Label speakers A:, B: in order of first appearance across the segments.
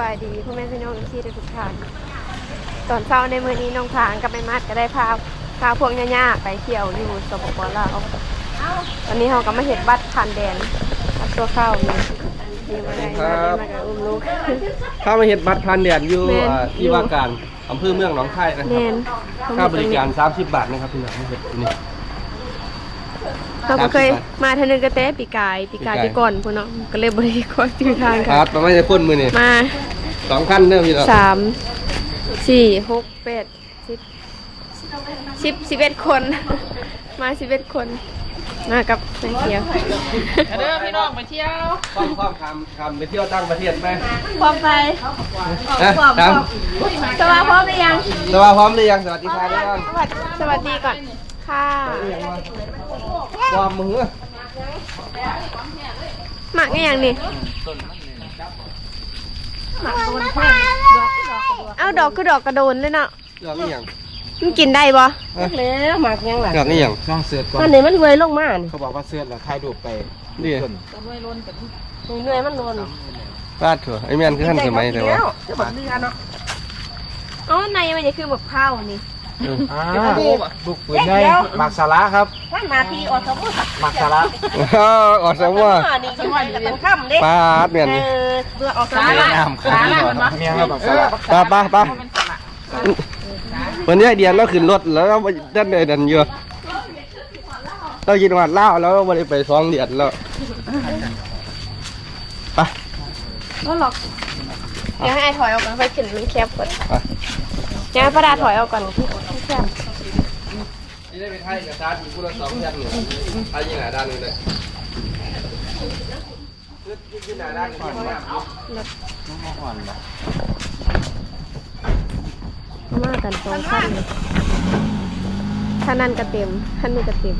A: บายดีพ่อแม่พี่น้องที่ทุกท่านตอนเช้าในมื้อนี้น้องผางกับแม่มัดก็ได้พาพาพวกย่าๆไปเที่ยวอยู่สปปลาวตอนนี้เราก็มาเห็นบัตรผ่านแดนรับตัวเข้าอยู่ดีมาได้มาได้มากับอุ้มลูก
B: ถ้ามาเห็ดบัตรพันเดือนอยู่
A: แม่น
B: อ่าที่ว่าการอำเภอเมืองหนองคายนะค
A: แน
B: รับ
A: น
B: ค่าบริการ 30 บาทนะครับพี่น้องเห็ดที่นี่
A: เราก็เคย
B: 30บาท
A: มาเทอนึงก็เต้ปีกายปีกาย
B: ปีกาย
A: ปีก่อนพุ่นเนาะก็เลยบริคอยจือทาง
B: ค
A: กั
B: รั
A: น
B: บประมาณจะพ่นมือนี่
A: มา
B: สองขั้นเด้อพี่น้อง
A: สามสี่หกแปดสิบสิบสิบเอ็ดคน มาสิบเอ็ดคนมากับนายเขียว
C: เด้อพี่น้องไปเที่ยว
B: ความความคำคำไปเที่ยวต่างประเทศไหม
A: พร้อมไป
B: นะครั
A: สวัสดีพร้อมหรือยัง
B: สวัสดีพร้อมหรือยังสวัสดีค่ะด้วยกัน
A: สวัสดีสวัสดีก่อนค่ะ
B: ความมือ
A: หมักไงอย่างนี่หมักโดนแท่งเอ้าดอกคือดอกกระโดนเลยเนาะ
B: เรื่องนี้ยัง
A: มันกินได้บ่
C: แล้วหมากยังล่ะ
B: เรื่องนี้ยัง
D: ช่องเสือก่อ
C: อั
D: น
C: นนี้มันรวยลงมานี่
D: เขาบอกว่าเสือแล้วถ่ายรูปไป
B: นี่
D: ต้น
C: รวยมันโดน
B: ปาดถั่วไอ้แม่นคือขั้นสมัยแต่ว่า
C: จะบักเรือเนาะ
A: อ๋อในมันจะคือแบบข้าวนี่
D: อ่าลูกปืนได้หมากสาระครับ
C: ว่านาทีออสมมุติ
D: หมากสาระ
B: อ้าวออกสมว่า
C: นี่จังหวัดเป็นค่ำเด้
B: ปาดแม่น
C: เอ
B: นี่
C: อเรือออกสาระ
D: น้ำข้าวเมียครับหมากสาระ
B: ปาปาปาวันนี้ไอเดียนเราขึ้นรถแล้วเราด้านใดดันเยอะเรากินหวานเหล้าแล้วเราไม่ได้ไปสองเดือนแล้วไป
A: ก็หรอกเดี๋ยวให้ไอถอยออกก่อนไปขึ้นมันแคบก่อน
B: ไป
A: เดี๋ยวให้ป้าดาถอยออกก่อนที่ที่แคบ
B: นี่ได้ไปไทยกับซาร์อีกคนละสองยันเนี่ยไทยยิงหาด้านนึงเลยยิงหาด้านนึง
A: มากันสองขั้นเลยถ้านั่นก็เต็มท่านนี้ก็เต็ม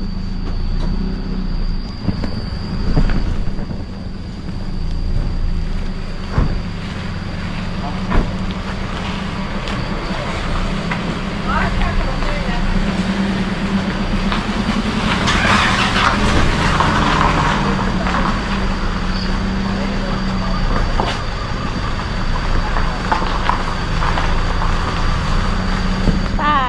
A: ใต้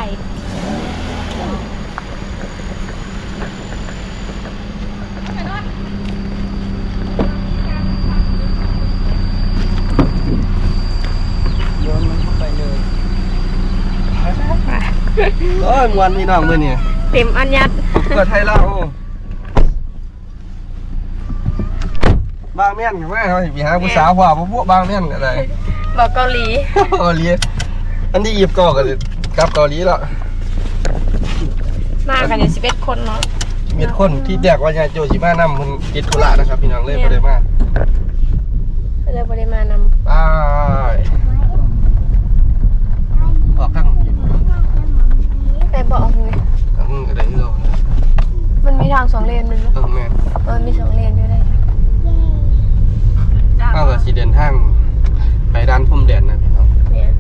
A: ไป
B: โอ้ยมวนพี่น้องมือนี่
A: เต็มอันยัด
B: เกิดไทยเราบางเมี่ยนกับแม่เขาสิไปหาผู้สาวว่าพวกบางเมี่ยนอะไร
A: บอกเกาหลี
B: เกาหลีอันนี้หยิบก่อกันเลยกลับเกาหลีแล้ว
A: มากันอยู่สิบเอ็ดคนเนาะ
B: มีคนที่แดกว่ายายโจชิมานำมันติดธุระนะครับ พี่น้องเลยบ่ได้มา
A: ก็เลยบริมาน
B: ไปออกข้างอยู่ำ
A: แต่บอกเลย
B: ข้างอะไรที่เรา
A: มันมีทางสองเลนมัน
B: เออแม่
A: เออมีสองเลนด้วยได้
B: ข้าวกับสีเดินทางไปด้านพุ่มแดนนะพี่น้อง
A: เนี่ย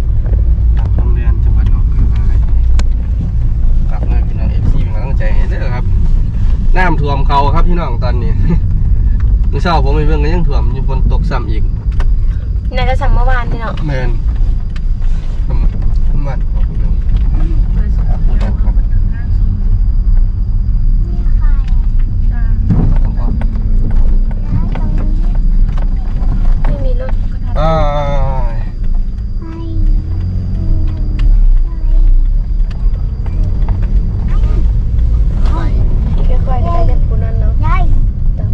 B: ด้านพุ่มแดนจังหวัดหนองคายกลับเลยพี่น้องเอฟซีเป็นกำลังใจให้เด้อครับน้ำท่วมเขาครับพี่น้องตอนนี้เมื่อเช้าผมไปเบิ่งก็ยังท่วมอยู่ฝนตกซ้ำอีก
A: น่าจะสั่งเมื่อวานนี่เนาะ
B: แมนทำทำมันของเรื่องครับต้องออก
A: ไม่มีรถ
B: อ้าย
A: ค่อยๆได้เล่นปูนั่นเนาะตาม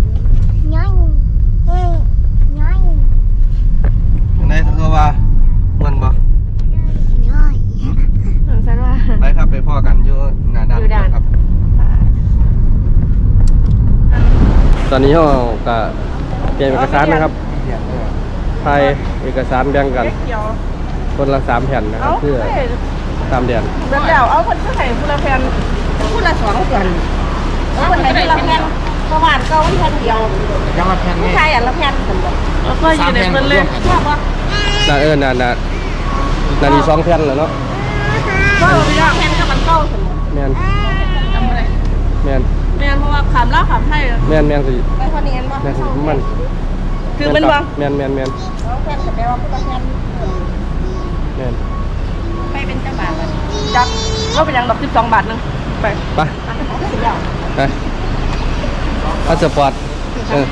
B: ยังไงก็ว่ามันบ่
A: หลังฉันว่า
B: ไปครับไปพ่อกันอยู่หน้าด่าน
A: อยู่ด่าน
B: ครับ ตอ นนี้เราก็เตรียมเอกสารนะครับไทยเอกสารแบ่งกัน
C: เกี่ยว
B: คนละสามแผ่นนะค
C: เอา
B: รับเพื่อ
C: เฮ้ย
B: ตามเดือน
C: เดี๋ยวเอาคนเพื่อให้ผู้ละแผ่นผู้ละสองแผ่นเอาคนไหนผู้ละแผ่นเพราะว่าเก่าแผ่นเดียว
D: ยังมาแพน
C: ผู้
D: นี่
C: ชายอันละแผ่นกันบ่แล้วก็อยู่ในเพิ่นเลยชอบบ่
B: น่าเออน่าน่าน่าดีสองแผ่นแล้วเนาะ
C: ก็แผ่นกับมันเก่าซั่นบ่
B: แม่น
C: จำบ่ได้
B: แม่น
C: แม่นเพราะว่าขามลาวขามไทย
B: แม่นแม่นสิ
C: ไปคนนี้อันบ่
B: แม่นสิมัน
C: คือมันบ่
B: แมนแมนแมน
C: สองแผ่นแปลว่าผู้ละแผ่น
B: แมน
C: ไปเป็นจังบาทละจับเราเป็นยังดอกสิบสองบาทหนึงไป
B: ไป
C: อันของสิบเดียว
B: ไปพาสปอร์ตเออ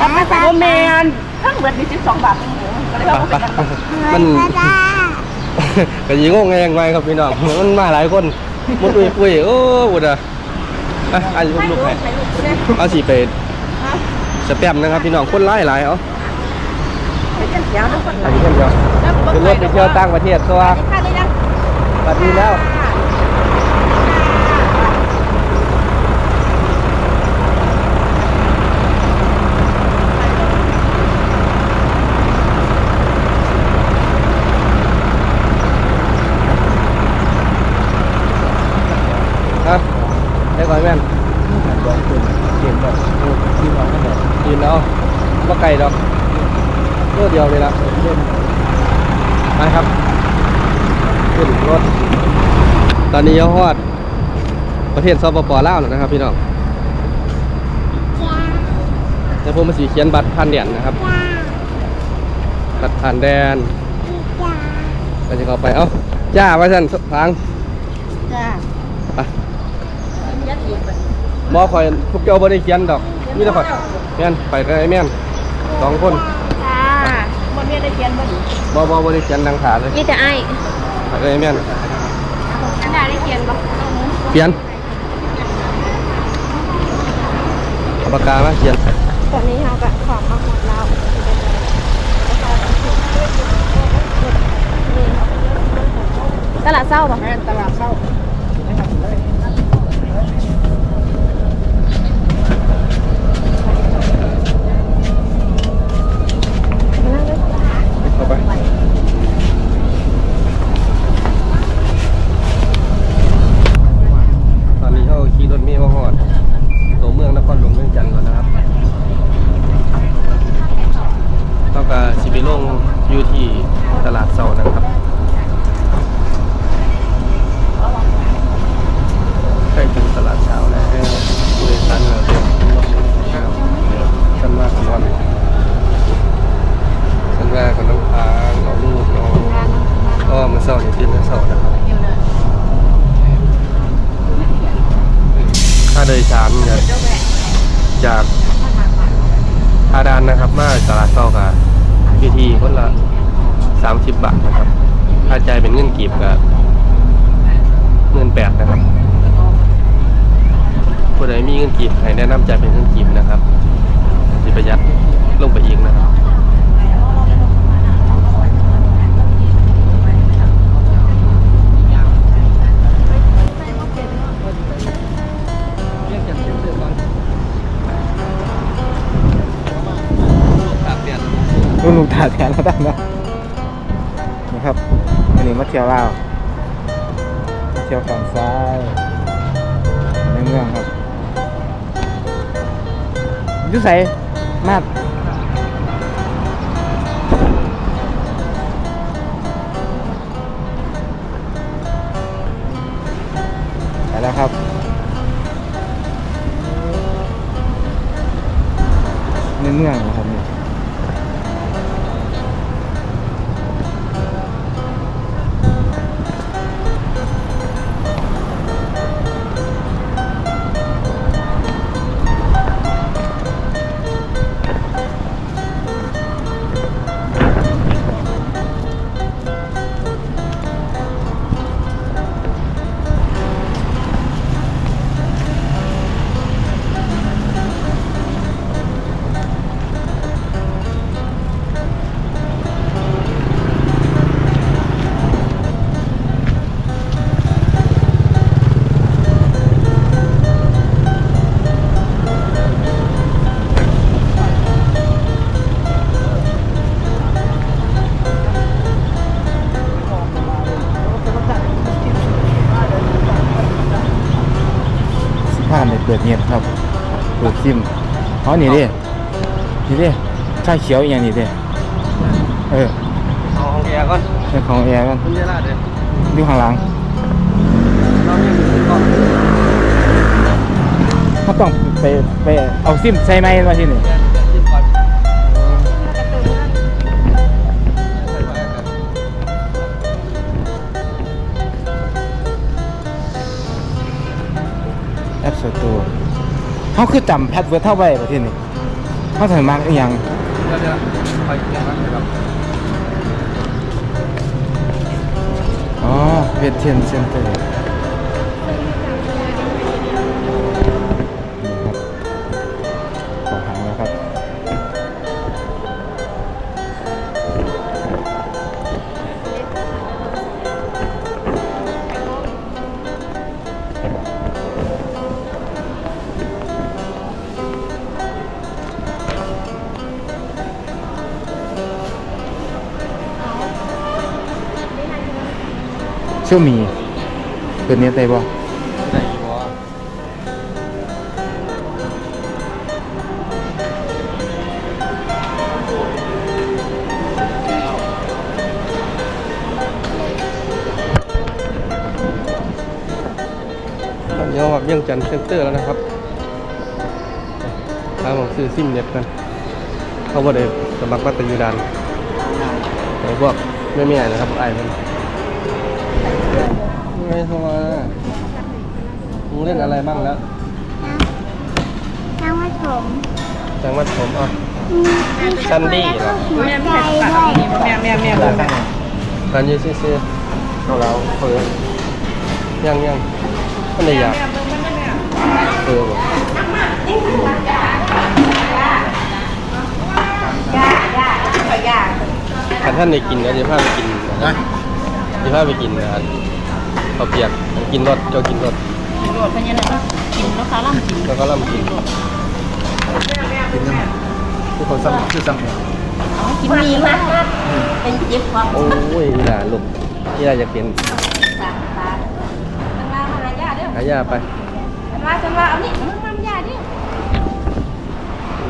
C: รับไม่ไปโอแมนทั้งเบิดมีสิบสองบาทหนึงเหรอก็เลย
B: ไป
C: ว่า
B: ไป
C: เป็นจังบาท
B: มันก็ยิงงงแงงไปครับพี่น้องมันมาหลายคนมุดอุ้ยปุ้ยโอ้บุดอะ อะอันนี้ผมลูกให้
C: ไปลูกเนี่ย
B: เอาสีไป
C: ฮะ
B: สแปมนะครับพี่น้องคนไล่หลายเอา
C: ไปเจ้าเสียวทุกคน
B: อันนี้เพื่อนเดียวเป็นรถไปเที่ยวต่างประเทศตัว
C: ค่าได้ยัง
B: สวัสดีแล้วครับได้ก่อนแม่น
D: เกมแบบที่เราไม่ได้
B: ยินเอาว่าไก่ดอก ตัวเดียวเลยละไปครับ ขึ้นรถ ตอนนี้ยังฮอด ประเทศสปปลาวแล้วนะครับ พี่น้องแล้วผมมาสีเขียนบัตรผ่านแดนนะครับ บัตรผ่านแดนก็จะเข้าไป เอ้า จ้าว่าสั่นฟัง
C: จ้า
B: ไป
C: ยัดอีกไป
B: บอคอยพวกเจ้าบ่ได้เขียนดอกมีแต่คอยแม่นไปกับไอ้แม่นสองคน
A: จ้า
C: มันมี ได้เขียนบ่ดี
B: บอบอบริเขียนดังขาเลย
A: มีแต่ไอ้
B: ไปกับไอ้แม่น
A: ฉันได้ได้เขียนบ่
B: เขียนเอาปากกามาเขียน
A: ตอนนี้เราก็ของมาหมดแล้วตลาดเศร้าป่ะ
D: แม่นตลาดเศร้าให้ทำเลย
B: เข้าไป ตอนนี้เขาขี่รถเมล์มาหอดตัวเมืองนครหลวงเมืองจันทร์ก่อนนะครับต้องการสิบิลงอยู่ที่ ลูกลุงตาแท
D: นแล้วตั้นะนะครับอันนี้มาเที่ยวลาวมาเที่ยวฝั่งซ้ายในเมืองครับยุ่ใส่มากไปแล้วครับในเมือง เขียวอย่างนี้เด้เออ
B: ของแอร์ก่อน
D: เรื่ของแอร์กัน
B: คุณเจราเด้
D: อดูข้างหลัง
B: เรา
D: ขาต้องไปไปเอาซิมใช่ไหมมาที่นี่
B: จิ้มก่อนแอปสตู
D: เขาคือจำแพทเวิร์ดเท่าไหร่ประเทศนี้เขาถึงมากอี
B: กอย่าง ดี๋ยวคอยเรียนนะครับ
D: อ๋อเวทเทียนเซ็นเตอร์ เชื่อมีเปิดเน็ตได้บ่
B: ได้อีกบ่ตอนนี้เราแบบยังจันทร์เซ็นเตอร์แล้วนะครับถ้าผมซื้อซิมเน็ตกัน เขาบ่ได้สมัครบัตรยูดันไอ้พวกไม่มีอะไรนะครับไอ้มัน ไม่โทรมามึงเล่นอะไรบ้างแล้ว
E: ทั้งวัดผม
B: จังหวัดผมอะ ซันดี้เหรอ
C: แม่แม่ตัดนี่แม่แม่แม่
D: ได้
C: แม่
D: ครับ
B: การยืดซื่อ
D: เราเราเปิด
B: ๆยังยังมันได้อยากเออบ่ถ้าท่านได้กินก็จะพาไปกินนะครับจะพาไปกินนะครับ ข้าวเปียกกินรสเจ้ากินรส
C: กินโรดเป็นยังไงกินแล้วคาล่ำกิน
B: แล้วก็ล่ำกิน
D: กินน้ำคือเขาซ้ำคือซ้ำเนี่ย
C: กินมีมากเป็นเจ็บความ
B: โอ้ยนี่ล่ะลูกนี่ล่ะจะเป็น
C: ตาตาตั้งมาหายาเด้อ
B: หายาไป
C: มาจังว่าเอานี่มันมันยาดิ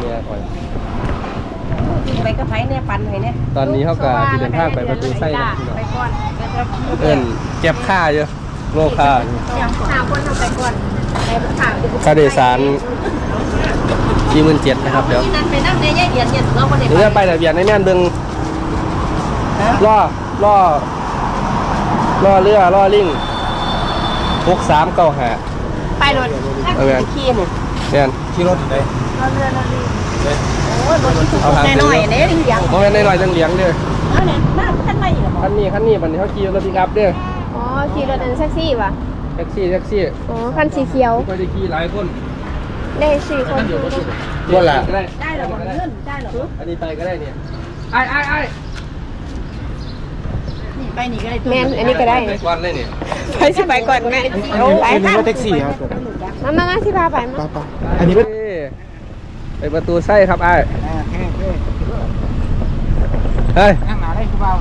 B: เนี่ยก่อน
C: ไปกับไผเนี่ยปันให้เนี่ย
B: ตอนนี้เขาก็จะเดินทางไปประตูไส้นะพี่น้อง
C: ไปก่อน
B: เอิ้น เก็บค่าเยอะโลค่า
A: หาคนทำไปก่อนไปถาม
B: ค่าโดยสารสี่หมื่นเจ็ดนะครับเดี๋ยว
C: ที่นั่นไปนั่งในยายเดียนเนี่ยเราบ่ได้
B: เดี๋ยวจะไปแต่เบียดในแม่นเบิงล่อล่อล่อเรือล่อลิงหกสามเก้าหา
A: ไปรถ
B: เอาแม่น
C: ขี้นี่
B: แม่น
D: ขี่รถได้
A: เราเรือเราดี
C: โอ้ยรถที่ถูกแน่น้อยเด้เลี้ยง
B: โมแม่นน้อยๆจังเลี้ยงเด้อ
C: เอาเนี่ยมาคันไม่เหรอ
B: คันนี้คันนี้บัดนี้เขาขี่รถปิกอัพเด้อ
A: อ๋อขี่รถอันแท็กซี่ป่ะ
B: แท็กซี่แท็กซี่
A: อ๋อคันสีเขียว
B: ก็ได้ขี่หลายคน
A: ได้สี่คน
B: ว่าละได้
C: ได้เหรอบ่เงินได้เหรอ
B: อันนี้ไปก็ได้เนี่ยไอ้ไอ้ไอ้
C: นี่ไปนี่ก็ได้
A: แม่นอันนี้ก็ได้
B: ไปก่อนเลยเนี่ย
A: ไปสิไปก่อนแม่
D: อันนี้อันนี้ว่าแท็กซี่ครับ
A: มามามาสิพาไปมา
D: ป้าป้าอันนี้ว่า
B: ไปประตูไส้ครับไอ้เฮ้ย
D: ข้างหน้าได้คือเปล่า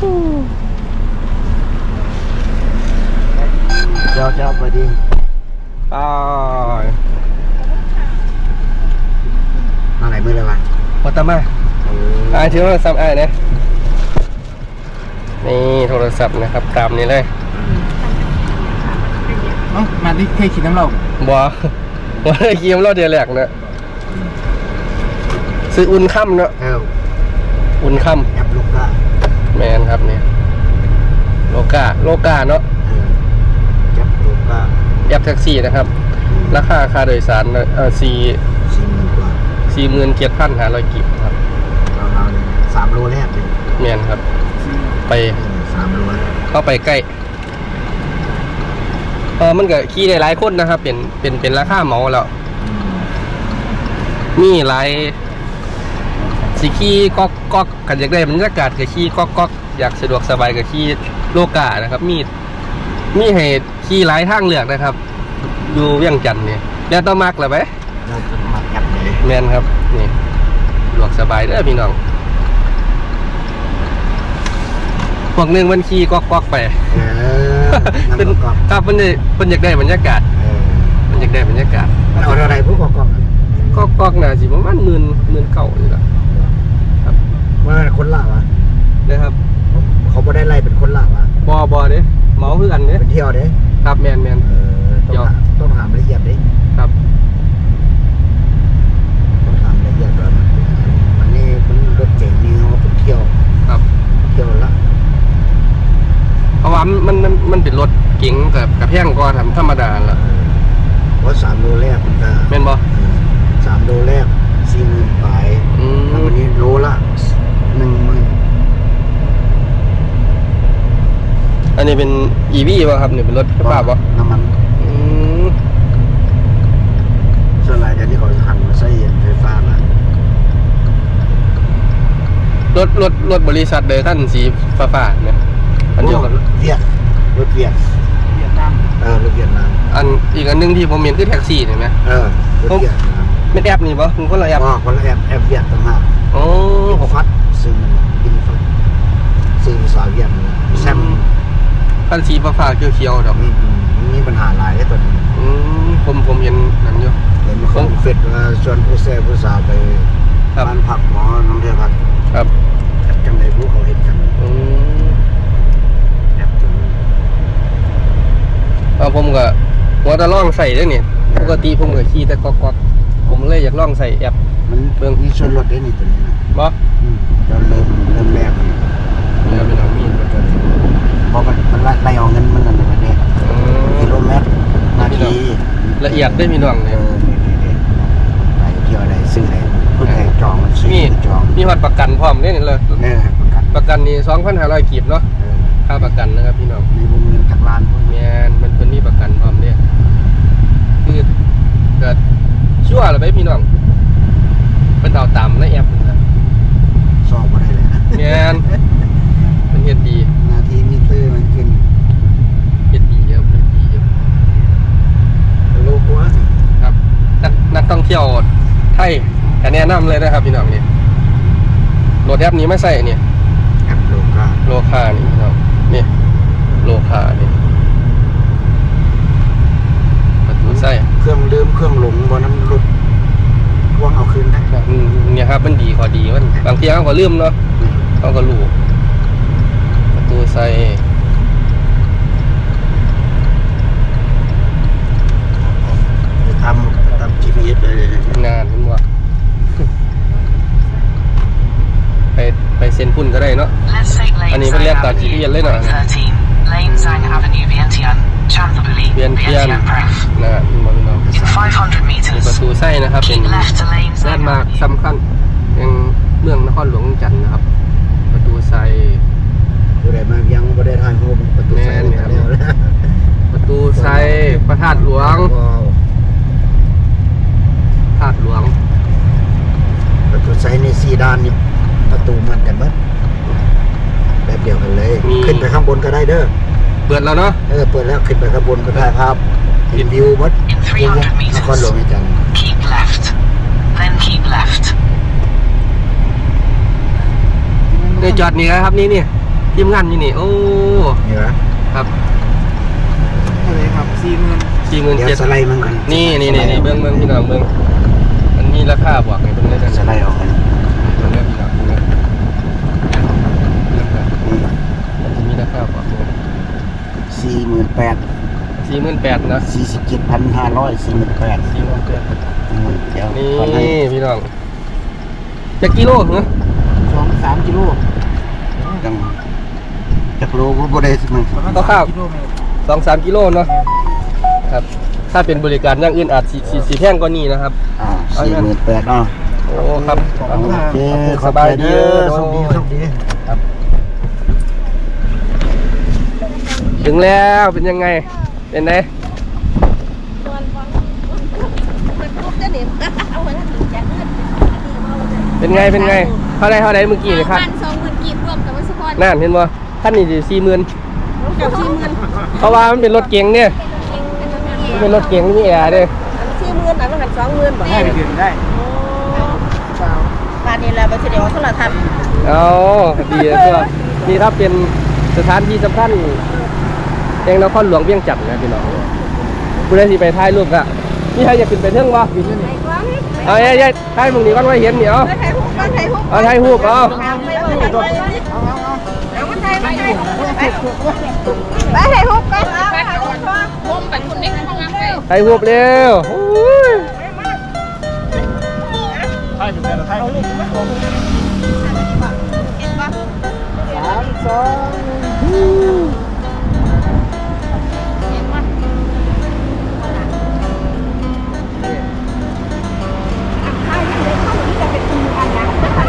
E: เจ้าเจ้าพอดี
B: ไป
E: มาไหนมือเลยวะ
B: พอตามาไอ้ถือโทรศัพท์ไอ้เนี่ยนี่โทรศัพท์นะครับตามนี้เลย
D: เอ้ามาที่เคยขี่น้ำเรา
B: บัวบัวได้กีมเราเดียวแหลกเนอะซื้ออุ่นค่ำเนอะ
E: เอ้า
B: อุ่นค่
E: แอบลูกก็ำ
B: แมนครับเนี่ยโลกาโลกาเนาะ
E: เออจับลูกก็
B: แอปแท็กซี่นะครับ ราคาค่าโดยสารเอ่อสี่
E: สี่หมื่นกว่า
B: สี่หมื่นเจ็ดพันห้าร้อยกิบครับ
E: เราเราเนี่ยสามโลแรกเลย
B: แมนครับ ไป
E: เออสามโลแรก
B: เข้าไปใกล้เออมันก็ขี่ได้หลายคนนะครับ เป็นเป็นเป็นราคาเหมาแล้ว
E: อืม
B: มีหลาย สิขี่ก๊อกก๊อกกันอยากได้บรรยากาศก็ขี่ก๊อกก๊อกอยากสะดวกสบายก็ขี่โลกานะครับ มีมีให้ขี่หลายทางเลือกนะครับอยู่เวียงจันทน์เนี่ยแล้วต้องมักเหรอไหม
E: เราจะมาจับเลย
B: แมนครับนี่สะดวกสบายเด้อพี่น้องพวกหนึงมันขี่ก๊อกก๊อกไป
E: เออนั่น
B: เป็น
E: ก็
B: ครับมันได้มันอยากได้บรรยากาศ
E: เออ
B: มันอยากได้บรรยากาศ
E: มันเอาอะไรพวกกอก
B: ก็กอกน่าสิประมาณหมื่นหมื่นเก่าเลยล่ะ
E: ๆ ว่าคนล่าวะ
B: นะครับ
E: เขาไม่ได้ไล่เป็นคนล่าวะ
B: บอบอเด้เมาคือกันเด้
E: เป็นเที่ยวเด้
B: ครับแมนแมน
E: เออต้องหาต้องถามละเอียดดิ
B: ครับ
E: ต้องถามละเอียดว่ามันเป็นอะไรมันนี่มันรถเจ๋งนี่เขาเป็นเที่ยว
B: ครับ
E: เที่ยวละ
B: เพราะว่ามันมันแพงกว่าทำธรรมดาละ
E: เพราะสามโลแรกมันก็
B: แม่นบ่
E: สามโลแรกสี่หมื่นปลาย
B: อื
E: แล้ว
B: ม
E: วันนี้โลละ หนึ่งหมื่น
B: อันนี้เป็น EV ป่ะครับนี่เป็นรถไฟฟ้าป่ะ
E: น้ำมัน
B: อืม
E: ส่วนใหญ่เดี๋ยวนี้เขาหันมาใช้ไฟฟ้าละ
B: รถรถรถบริษัทเดยท่านสีฟ้าฟ้าๆเนี่ยอันเดียวกัน
E: โอ้เวียดรถเวียด
C: เวียดนาม
E: เออรถเวียดนาม
B: อันอีกอันหนึงที่ผมเห็นคือแท็กซี่เห็นไหม
E: เออรถเวียดนาม
B: ไม่แอปนี่ป่ะคุณคนละแอป
E: อ๋อคนละแอปแอปเวียดต่างหาก
B: โอ้
E: อินฟัด ซึ่งมันอินฟัดซึ่งภาษาเวียดนะแซม
B: ท่านสีฟ้าฟ้าๆเขียวๆดอก
E: มีมีปัญหาหลายเลยตัวนี้
B: อืมผมผมเห็นนั่นอยู่
E: เห็นเขาเฟดว่าชวนผู้แซ่ผู้สาวไป
B: ครับ
E: บ้านพักหมอน้ำเทียพัก
B: ครับ
E: จัดจังไดผู้เขาเห็นกัน
B: อืม
E: แอปตัวนี้
B: เอาผมก็ว่าจะลองใส่ด้วยนี่ปกติผมก็ขี่แต่ก๊อกๆผมเลยอยากลองใส่แอป
E: มัน
B: เบิ่ง
E: มีส่วนลดได้นี่ตัวนี้นะ
B: บ่
E: อืมตอนเริ่มเริ่มแรกนี่
B: เดี๋ยวเป็นเอามีดมา
E: เพราะมันมันไล่เอาเงินมันนั่นไปเนี่ย
B: อื
E: กิโล
B: ม
E: เมตรนาที
B: ละเอียดได้มีน้อง
E: เอ
B: เนี่ย
E: อนี่นี่นี่ไปเที่ยวใดซื้อใดผู้ใดจองมันซื้อ
B: มี
E: จอง
B: มีหอดประกันพร้อมเนี่ยเลย
E: เนี่ยประกัน
B: ประกันนี่2,500กีบเนาะ
E: เออ
B: ค่าประกันนะครับพี่น้อง
E: มีวงเงินจากล้านพวก
B: แม
E: นี้
B: นมันเป็นมีประกันพร้อมเนี่ยคือเกิดชั่วหรือไม่พี่น้อง เป็นเอาตามในแอปนะครับ
E: สอบมาได้เลยนะ
B: แมนมันเฮ็ดดี
E: นาทีมิเตอร์มันขึ้น
B: เฮ็ดดีเยอะเฮ็ดดีเยอะ
E: โลกว่า
B: ครับนักนักท่องเที่ยวไทยก็แนะนำเลยนะครับพี่น้องนี่โหลดแอปนี้มาใส่เนี่ย
E: แอปโลกา
B: โลคานี่พี่น้องนี่โลคานี่ประตูใส่
E: เครื่องลืมเครื่องหลงบนนั้นหลุด
B: อดีมันบางทีเขาก็ลืมเนาะเขาก็รู้ประตูใส่
E: จะทำทำ GPS เลย
B: งานเห็นว่าไปไปเซ็นพุ่นก็ได้เนาะ
F: Let's take Lane
B: Anh em
F: Zhang
B: phải left
F: Avenue,
B: tạp chí lên rồi.
F: Line 13, Lane Zhang Avenue, Vientiane, Chantaburi,
B: Vientiane.
F: Vientiane Pref.
B: นะฮะนี่มองพี่น้อง
F: In 500
B: มีประ
F: meters,
B: ตูใส่นะครับเป็น
F: keep left to Lane
B: แลน
F: Zhang
B: ด์มาร์ค
F: Avenue.
B: สำคัญ ยังเมืองนครหลวงจันทร์นะครับ ประตูใส่
E: ผู้ใดมายังบ่ได้ทางโฮมประตูใส่
B: แม่นครับ
E: แล้วแล้ว
B: ประตูใส่พระธาตุหลวง
E: ว้าว
B: ธาตุหลวง
E: ประตูใส่ในสี่ด้านนี่ประตูเหมือนกันหมั้แบบเดียวกันเลย
B: มี
E: ขึ้นไปข้างบนก็ได้เด้อ
B: เปิดแล้วเนาะ
E: เออเปิดแล้วขึ้นไปข้างบนก็ได้ครับเห็นวิวหมด
F: In 300
E: นครหลวง
F: meters,
E: อาจารย์
F: keep left. Then keep left.
B: ในจอดนี่นะครับนี่นี่ทีมงานอยู่นี่โอ้
E: นี่นะ
B: ครับ
C: เลยครับสี่หมื่น
B: สี่หมื่น
E: เดี๋ยว
B: เจ็ด
E: สไลด์มันก่อน
B: นี่นี่นี่นี่เบื้องเบื้องพี่น้องเบื้องอันนี้ราคาบวกไงเบื้องเลยนะ
E: สไลด์ออกกัน
B: เบื้องเลยพี่น้องเบื้องเลยนะครับ
E: นี่
B: มันจะมีราคาบวก
E: สี่หมื่นแปด
B: สี่หมื่นแปดนะ
E: สี่สิบเจ็ดพันห้าร้อยสี่หมื่นแปด
B: สี่หมื่นแปด
E: เดี๋ยว
B: นี่
E: ก่อนให้
B: พี่น้องจะกิโลเหรอ
C: สองสามกิโล
E: จังจากโลก็บ่ได้มัน
C: ประมาณ
B: ก็ข้าว
C: กิโลเมตร
B: สองสามกิโลเนาะครับ ถ้าเป็นบริการอย่างอื่นอาจสีสีสีแพงกว่านี้นะครับ
E: อ่าสี่หมื่นแปดเนาะ
B: โอ้ครับ
E: โอเค
B: สบายดี
E: โชคดีโชคดี
B: ถึงแล้วเป็นยังไง เป็นไงเป็นไงเป็นไงเท่าไรเท่าไรเมื่อกี้นี่ครับ
A: พัน นั่
B: นเห็นบ่ท่านนี่สี่หมื่น
A: กับสี่หมื่น
B: เพราะว่ามันเป็นรถเก๋งเนี่ยมันเป็นรถเก๋งมีแอร์เนี่ย
C: สี่หมื่นไหนมันหันสองหมื่นบ่ให้ไปถึงได้บ้านนี้แหละไปเสียเดียวโทรทัศน์
B: เอาดีเลยตัวนี่ถ้าเป็นสถานที่สำคัญแห่งนครหลวงเวียงจันทน์นะพี่น้องผู้ใดที่ไปถ่ายรูปอะนี่ใครอยากขึ้นไปเทิงบ่เอาเอ้ยเอ้ยถ่ายมึงนี่ก่อนว่าเห็นนี่เอา
C: ถ่ายรูปก่อนถ่ายรูป
B: เอาถ่ายรูปเอา
C: ไปถ่ายรูปเอา ไปใส่ฮุบก่อนไปใส่ฮุบก่อนฮุบไปคุณนี่ห้งน้ไป
B: ไทยหวบเร็วไทยอยู่
C: ไหนล่ะไทยสามสอง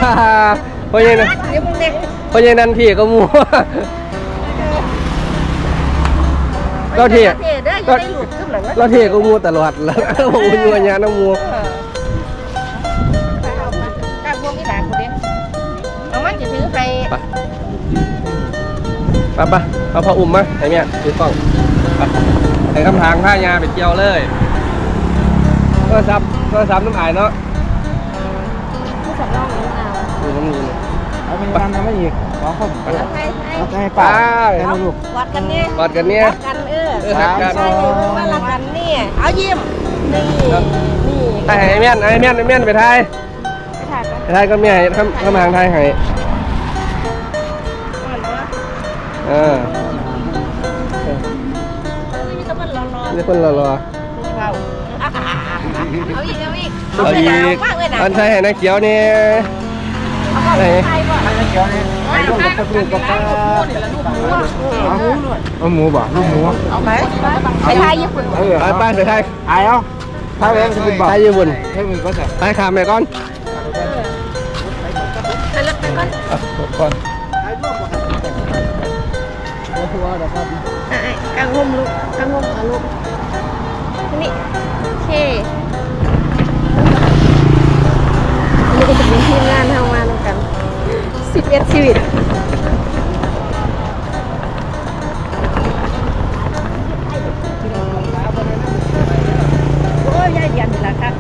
C: ฮ่าฮ่า
B: พ่อะหญ่นันพ่อใหญ่นันพี่ก็มัว เราเท่
C: เท่เด้อจะได้หลุดขึ้นหลัง
B: เราเทก็หมูตลอดแล้วโอ้ยงัวญาน้ำหมู
C: ไปเอามากางพวกนี้ด่ากูเด้เอามันจะถือใคร
B: ไปไปไปเอาพออุ่มมาไอ้เนี่ยถือกล้องไปไอ้คำทางท่ายาไปเกี่ยวเลยก็ซับก็ซับน้ำอายเนาะ
A: ผู้สำรองของเรา
B: ดูน้ำนี้เลย
D: เอาไปทำน้ำไม่อีกสองคนไป
C: เอา ให้ให้
D: เอาให้ป้าให้ลูก
C: กอดกันเนี่ย
B: กอดกันเนี่ย
C: รักกันเออ
B: เออรักกัน
C: ใช่ว่ารักกันเนี่ยเอายิ้มนี่นี่
B: ไอ้ไอ้เมียนไอ้เมียนไอ้เมียนไปไทย
A: ไปถ่ายกัน
B: ไปไทยก็เมียให้คำคำทางไทยให้เออ
C: นี่ก็มันรอรอ
B: นี่คนรอรอ
C: เอาเอาอีกเอาอีก
B: เอาอีก
C: มากเลยนะ
B: อันใช้ให้นักเขียวเนี่ยไหน
C: ใช่ป่ะ
D: ให้เกี่ยวนี่ให้ ลูกกับลูกกับป้าเอาหมูบ่ลูกหมู
C: เอาไหมไปไทยญี่ปุ่น
D: เออ
B: ไปไปไปไทย
D: อายเอาถ้าแรงจะเป็นบ่
B: ไทยญี่ปุ่น
D: ให้มึงก็ใส่
B: ไทยขามไปก่อน
C: ไปแล้วไปก่อน
B: ก่อน
A: อะกางห่มลูกกางห่มเอาลูกนี่โอเคอันนี้ก็จะเป็นทีมงานทำงา 11 ชีวิต
C: โอ้ยยายเดียนนี่แหละครับ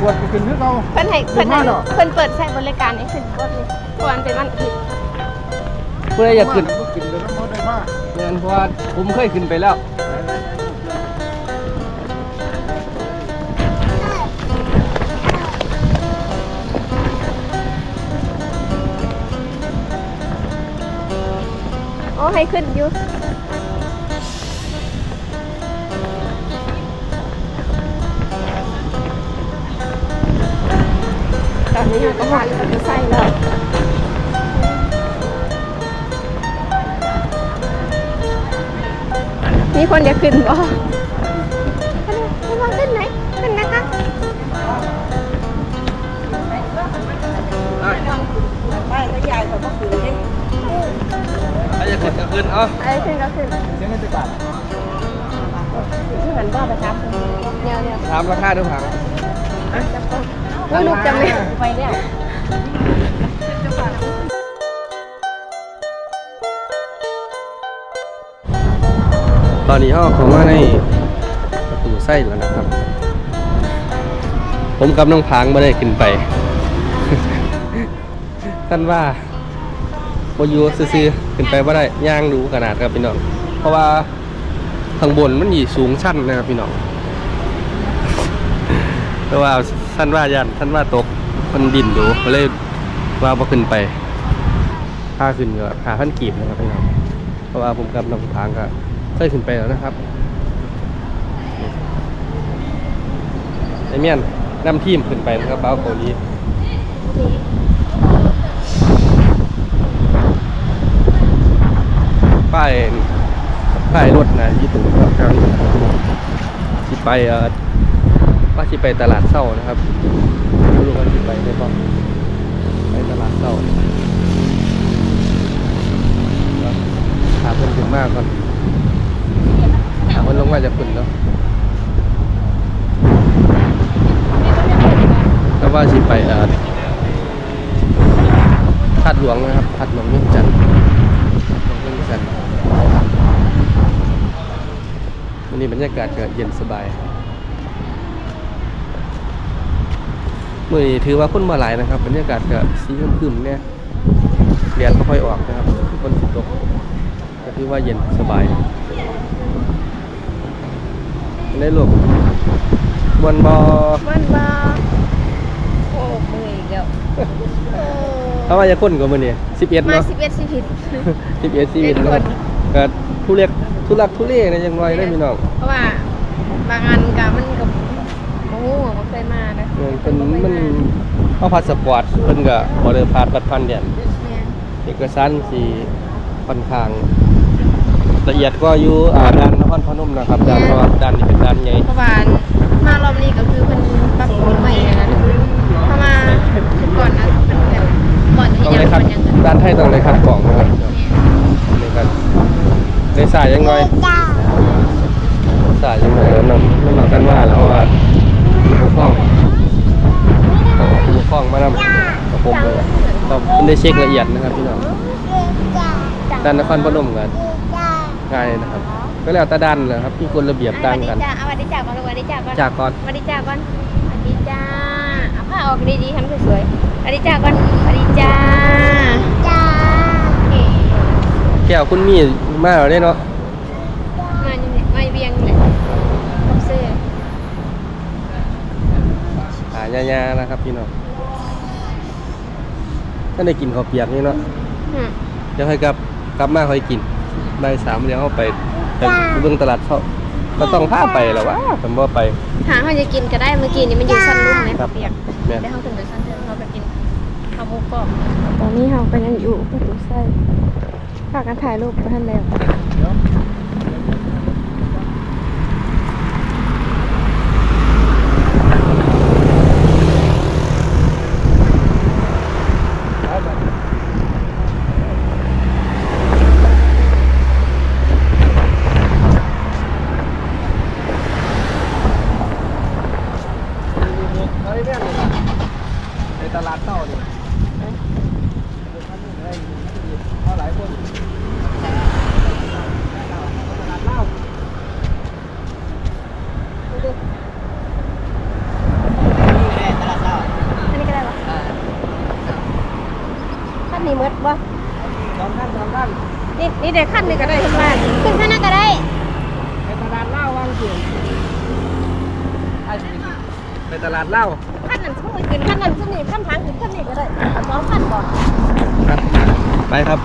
D: ปวดขึ้นหรือเปล่า
A: เพิ่นให้เพิ่นให้
D: มาเนาะ
A: เพิ่นเปิดใช้บริการให้ขึ้นก็คือควรเป็นวันอาทิตย์
B: เพื่ออยากขึ้น
D: กินเลยน้ำมันได้มาก
B: เงินเพราะว่าผมเคยขึ้นไปแล้ว
A: ให้ขึ้นอยู่ตอนนี้ก็ผ่านเราจะใส่แล้วมีคนอยากขึ้นบ่ไม่ว่าขึ้นไหน ขึ้น
C: ก็
B: ขึ้นเอ้า
A: อะไรขึ้นก็ขึ้น
D: เสียงเงินจะบาท
C: ที่หันบ้าประจ
A: เดี๋ยวเดี๋ยว
B: ถามราคาดูผัง
A: อะจับต้องว่าลูกจำไม่ำ
C: ไปเนี่ย
B: ตอนนี้เขาเข้ามาในประตูไส้แล้วนะครับ ผมกับน้องพางไม่ได้ขึ้นไป ท่านว่าบอยู่ซื้อๆ ขึ้นไปว่าได้ย่างดูขนาดครับพี่น้อง เพราะว่าข้างบนมันอยู่สูงชั้นนะครับพี่น้องเพราะว่าท่านว่ายันท่านว่าตกมันดินดูก็เลยว่าพอขึ้นไปค่าขึ้นก็หาพันกีบนะครับพี่น้องเพราะว่าผมกับน้องพางก็เคยขึ้นไปแล้วนะครับไอเมียนนำทีมขึ้นไปนะครับบ้าเกาหลี ป้ายป้ายรถนะยี่ตุ่ครับแถวนี้ที่ไปเอ่อว่าที่ไปตลาดเศร้านะครับไม่รู้ว่าที่ไปได้บ้างไปตลาดเศร้าหาเพิ่นถึงมากก่อนหาเพิ่นลงมาจากขึ้นแล้วแล้วว่าสิไปเอ่อทัดหลวงนะครับทัดหลวงเวียงจันทร์หลวงเวียงจันทร์ วันนี้บรรยากาศก็เย็นสบายมื่อนี้ถือว่าคนมาหลายนะครับ บรรยากาศก็สีครึมๆเนี่ยเรียนไม่ค่อยออกนะครับคนสิตกก็ถือว่าเย็นสบายได้ลูกบนบอ
A: มันมา
C: โอ้มืออีกแล้ว
B: เขาว่าจะคนกว่ามือนี่สิบเอ็ด
A: มา
B: เนาะ
A: สิบเอ็ดสิบผิด
B: สิบเอ็ดสิบเอ็ด
A: เป็น
B: นะ
A: ค
B: ครับ
A: น
B: ก็ ทุเรศทุลักทุเลนะยังไงได้พี่น้อง
A: เพราะว่าบางอันกับมันกับโอ้โหมันเคยมานะ
B: เออเป็นมันเขาพาสปอร์ตเพิ่นก็บอเดอร์พาสบัตรพันเดียน
A: เนี่ย
B: เอกสารสีค่อนข้าง ละเอียดก็อยู่อ่าด้านนครพนมนะครับด้านเพราะว่าด้านนี้เป็นด้านใหญ่
A: เพราะว่ามารอบนี้ก็คือเป็นปรับปรุงใหม่นะถ้ามาก่อน
B: ให้ต้องได้คัดกล่องนะครับนี่กั นได้สายยังไงสายยังไงแล้วนำน้ำหนักกันว่าแล้วว่าผู้คล้องผู้คล้องมานำกับผมเลยต้องได้เช็คละเอียดนะครับพี่น้องด้านนครพนมกันง่ายนะครับก็แล้วแต่ด้านนะครับที่คนระเบียบต่างกัน
A: จ้าเอาวันดีจ้าก่อนเอาวันดีจ้าก่อน
B: จากก่อน
A: วันดีจ้าก่อนวันดีจ้าเอาผ้าออกดีๆทำสวยๆวันดีจ้าก่อนวันดีจ้าจ้า
B: แก้วคุณมีมาแล้วได้เนาะ
A: มาอยู่เนี่ยมาเบียงเลยผมซื้อ
B: หายาๆนะครับพี่น้องถ้าได้กินข้าวเปียกนี่เนาะ
A: อืม
B: เดี๋ยวให้กลับกลับมาค่อยกินได้สามเดี๋ยวเขาไปไปเบิ่งตลาดเขาก็ต้องพาไปแล้ววะผมว่าไป
A: หาเขาจะกินก็ได้เมื่อกี้นี่มันอยู่สั้นลุ่มไหม
B: ครับ
A: เปียก
B: แม่น
A: ได้เขาถึงไปสั้นเดินเขาไปกินข้าวหมูกรอบตอนนี้เขาก็ยังอยู่ประตูไส้ ฝากกันถ่ายรูปไปท่านแล้ว
B: ในตลาดเต้านี่หลายคน
A: อันนี้ก็ได้ปะขั้นนี้หมดปะ
B: สองท่านสองท่าน
A: นี่นี่เดี๋ยวขั้นหนี้ก็ได้ทุกบ้านขึ้นขั้นนั้นก็ได้
B: ในตลาดเล่าวางเสียงไอ้สิไปตลาดเล่า
A: ขั้นนั้นช่วยขึ้นขั้นนั้นช่วยนี่ขั้นทางขึ้นขั้นนี้ก็ได้เอาสองขั้นก่อน
B: ไปครับ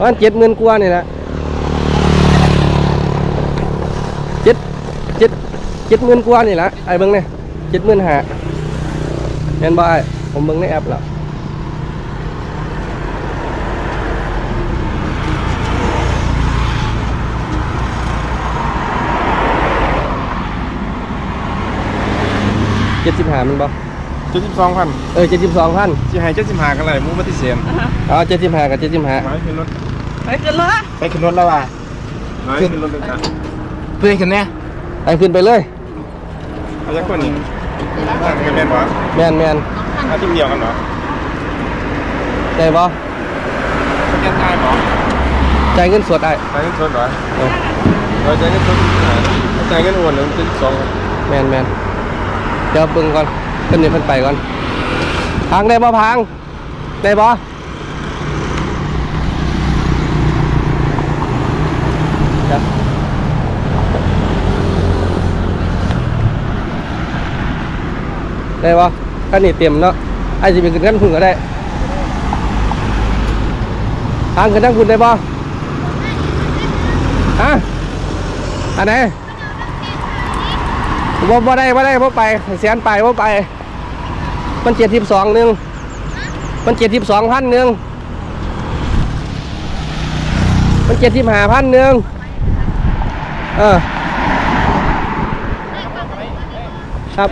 B: วันเจ็ดหมื่นกว่านี่แหละเจ็ดเจ็ดเจ็ดหมื่นกว่านี่แหละไอ้เบิ้งเนี่ยเจ็ดหมื่นห้าเห็นบ่ไอ้ผมเบิ้งในแอปแล้ว จ็ดสิบห้ามันบ่
D: เจ็ดสิบสองพัน
B: เออเจ็ดสิบสองพัน
D: ที่ให้เจ็ดสิบห้ากันเลยมูปฏิเสธ
B: เอาเจ็ดสิบห้ากับเจ็ดสิบห้า
D: ไปขึ้นรถ
C: ไปขึ้นรถ
D: ไปขึ้นรถแล้วว่ะขึ้นรถเลยจ้ะเพื่อนขึ้นเนี่ย
B: ไอ้ขึ้นไปเลย
D: เอาจากคนนี้กันเป็นวะ
B: แมนแมน
D: อาทีมเดียวกันเหรอ
B: ได้บ่
D: สแกนง่ายเหรอ
B: จ่ายเงินสดได้
D: จ่ายเงินสดเหรอ
B: เออ
D: เราจ่ายเงินสดจ่ายเงินโอนหนึ่งเจ็ดสิบสอง
B: แมนแมน เดี๋ยวเบิ่งก่อนขึ้นนี่เพิ่นไปก่อนพังได้บ่พังได้บ่ได้บ่คันนี้เต็มเนาะไอ้สิเป็นขึ้นกันพุ่นก็ได้ทางขึ้นทางพุ่นได้บ่ฮะอันไหน บ่บ่ได้บ่ได้บ่ไปเสียนไปบ่ไป มันเจ็ดสิบสองหนึ่งมันเจ็ดสิบสองพันหนึ่งมันเจ็ดสิบห้าพันหนึ่งเออครับ